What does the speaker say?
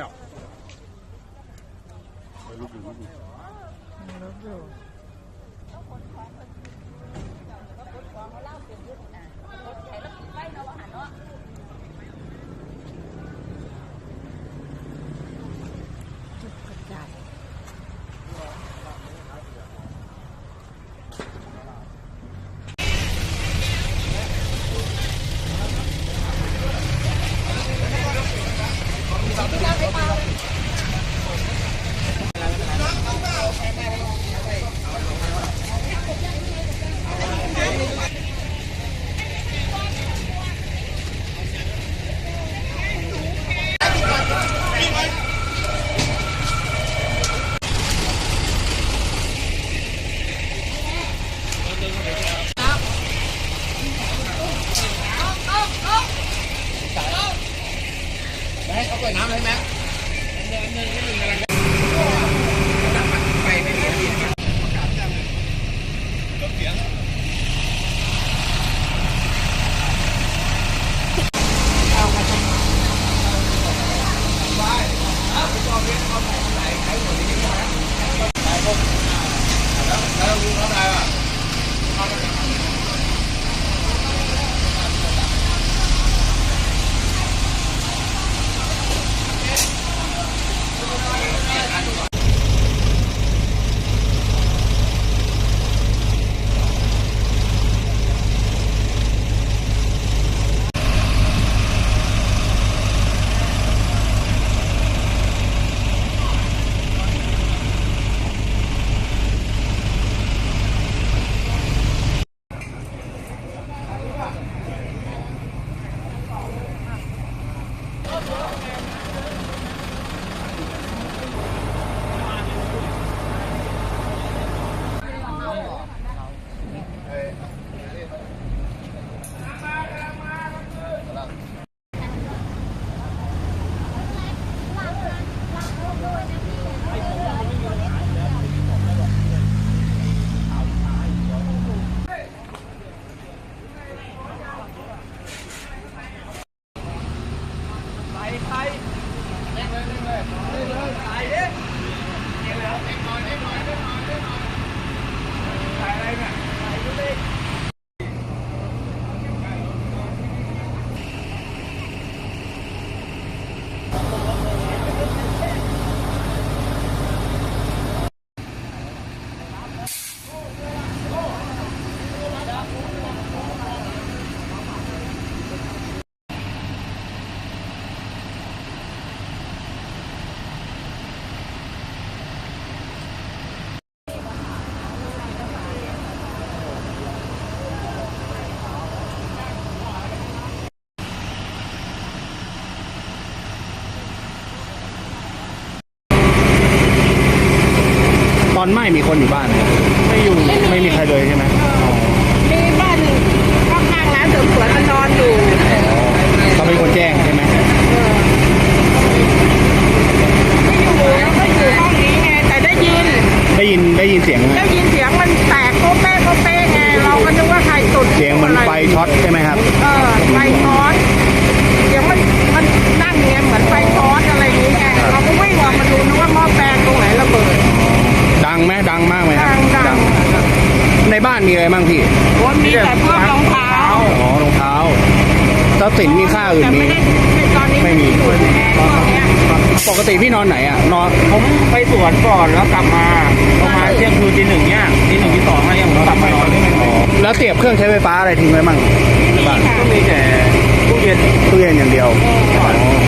แล้วไปลุกอยู่ลุกอยู่ลุกอยู่ เปิดน้ำเลยแม็กแดงเงินก็หนึ่งกำลังดับไปไม่ได้ยินประกาศจังเลยจบเสียงเอาไปเอาไปเอาไปเอาไปไหนใช้หมดนี้ก็ได้ใช้หมดแล้วแล้วรู้เขาได้ป่ะ อะไรเนี่ย ตอนไหม้มีคนอยู่บ้านไหมไม่อยู่ไม่มีใครเลยใช่ไหมบ้านข้างๆร้านเสริมสวยมันนอนอยู่ เขาเป็นคนแจ้งใช่ไหม ไม่อยู่แล้วก็อยู่ห้องนี้ไงแต่ได้ยิน ได้ยินได้ยินเสียงไหม ได้ยินเสียงมันแตกโป๊ะเป๊ะโป๊ะเป๊ะไงเราก็นึกว่าใครตุด เสียงเหมันไฟช็อตใช่ไหมครับ เออไฟช็อตเสียงมันมันนั่งเงี้ยเหมือนไฟช็อตอะไรอย่างเงี้ยเราก็วิ่งออกมาดูนึกว่าหม้อแปลงตรงไหนระเบิด ดังไหมดังมากไหมค ดั รับ งดัง ในบ้านมีอะไรบ้างพี่ วันมีแต่พวกรองเท้าอ๋อรองเท้าทรัพย์สินมีค่าอื่นแต่มีไม่ได้ตอนนี้ไม่มีอยู่ในพวกเนี้ยปกติพี่นอนไหนอะ นอน ผมไปสวนก่อนแล้วกลับมาประมาณเที่ยงคืนตีหนึ่งเนี่ยตีหนึ่งตีสองอะไรอย่างผมกลับมานอนอ๋อแล้วเสียบเครื่องใช้ไฟฟ้าอะไรทิ้งไว้บ้างในบ้านก็มีแต่ตู้เย็นตู้เย็นอย่างเดียวอ๋อ